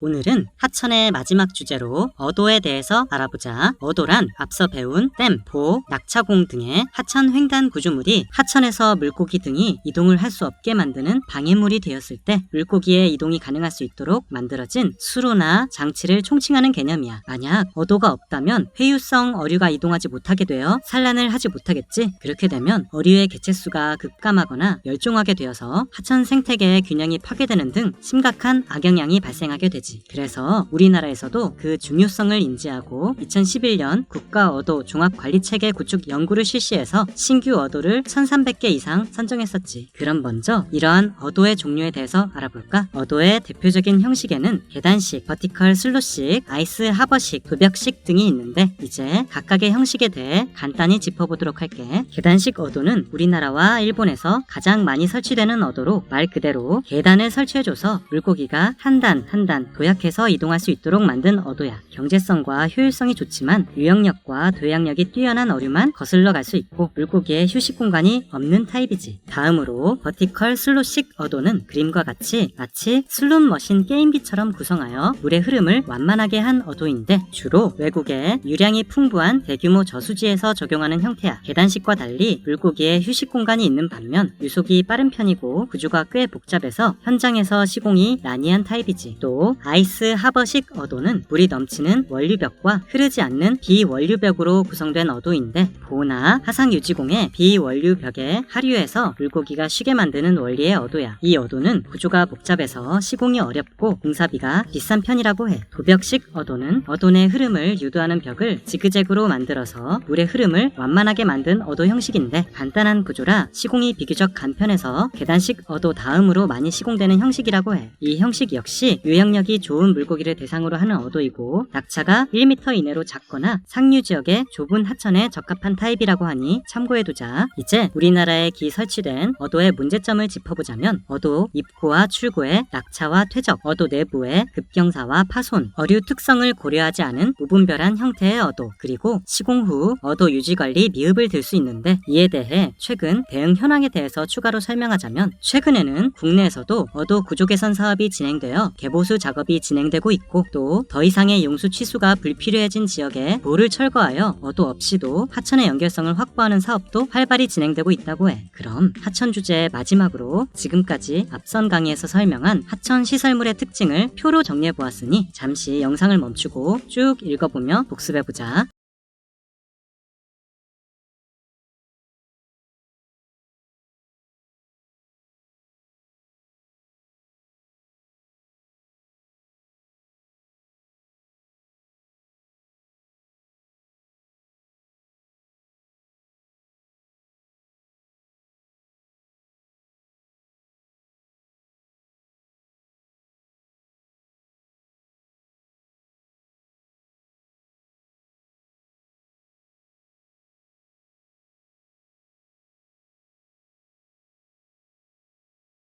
오늘은 하천의 마지막 주제로 어도에 대해서 알아보자. 어도란 앞서 배운 댐, 보, 낙차공 등의 하천 횡단 구조물이 하천에서 물고기 등이 이동을 할 수 없게 만드는 방해물이 되었을 때 물고기의 이동이 가능할 수 있도록 만들어진 수로나 장치를 총칭하는 개념이야. 만약 어도가 없다면 회유성 어류가 이동하지 못하게 되어 산란을 하지 못하겠지. 그렇게 되면 어류의 개체수가 급감하거나 멸종하게 되어서 하천 생태계의 균형이 파괴되는 등 심각한 악영향이 발생하게 되지. 그래서 우리나라에서도 그 중요성을 인지하고 2011년 국가 어도 종합관리체계 구축 연구를 실시해서 신규 어도를 1300개 이상 선정했었지. 그럼 먼저 이러한 어도의 종류에 대해서 알아볼까? 어도의 대표적인 형식에는 계단식, 버티컬 슬로식, 아이스 하버식, 도벽식 등이 있는데 이제 각각의 형식에 대해 간단히 짚어보도록 할게. 계단식 어도는 우리나라와 일본에서 가장 많이 설치되는 어도로 말 그대로 계단을 설치해줘서 물고기가 한 단 한단 도약해서 이동할 수 있도록 만든 어도야. 경제성과 효율성이 좋지만 유영력과 도약력이 뛰어난 어류만 거슬러 갈 수 있고 물고기의 휴식 공간이 없는 타입이지. 다음으로 버티컬 슬롯식 어도는 그림과 같이 마치 슬롯 머신 게임기처럼 구성하여 물의 흐름을 완만하게 한 어도인데 주로 외국의 유량이 풍부한 대규모 저수지에서 적용하는 형태야. 계단식과 달리 물고기의 휴식 공간이 있는 반면 유속이 빠른 편이고 구조가 꽤 복잡해서 현장에서 시공이 난이한 타입이지. 또 아이스 하버식 어도는 물이 넘치는 원류벽과 흐르지 않는 비원류벽으로 구성된 어도인데 보나 하상 유지공의 비원류벽에 하류해서 물고기가 쉬게 만드는 원리의 어도야. 이 어도는 구조가 복잡해서 시공이 어렵고 공사비가 비싼 편이라고 해. 도벽식 어도는 어도 내 흐름을 유도하는 벽을 지그재그로 만들어서 물의 흐름을 완만하게 만든 어도 형식인데 간단한 구조라 시공이 비교적 간편해서 계단식 어도 다음으로 많이 시공되는 형식이라고 해. 이 형식 역시 유영력이 좋은 물고기를 대상으로 하는 어도이고 낙차가 1m 이내로 작거나 상류 지역의 좁은 하천에 적합한 타입이라고 하니 참고해두자. 이제 우리나라에 기 설치된 어도의 문제점을 짚어보자면 어도 입구와 출구의 낙차와 퇴적, 어도 내부의 급경사와 파손, 어류 특성을 고려하지 않은 무분별한 형태의 어도, 그리고 시공 후 어도 유지 관리 미흡을 들 수 있는데 이에 대해 최근 대응 현황에 대해서 추가로 설명하자면 최근에는 국내에서도 어도 구조 개선 사업이 진행되어 개보수 작업이 진행되고 있고 또 더 이상의 용수 취수가 불필요해진 지역에 보를 철거하여 어도 없이도 하천의 연결성을 확보하는 사업도 활발히 진행되고 있다고 해. 그럼 하천 주제의 마지막으로 지금까지 앞선 강의에서 설명한 하천 시설물의 특징을 표로 정리해 보았으니 잠시 영상을 멈추고 쭉 읽어보며 복습해 보자.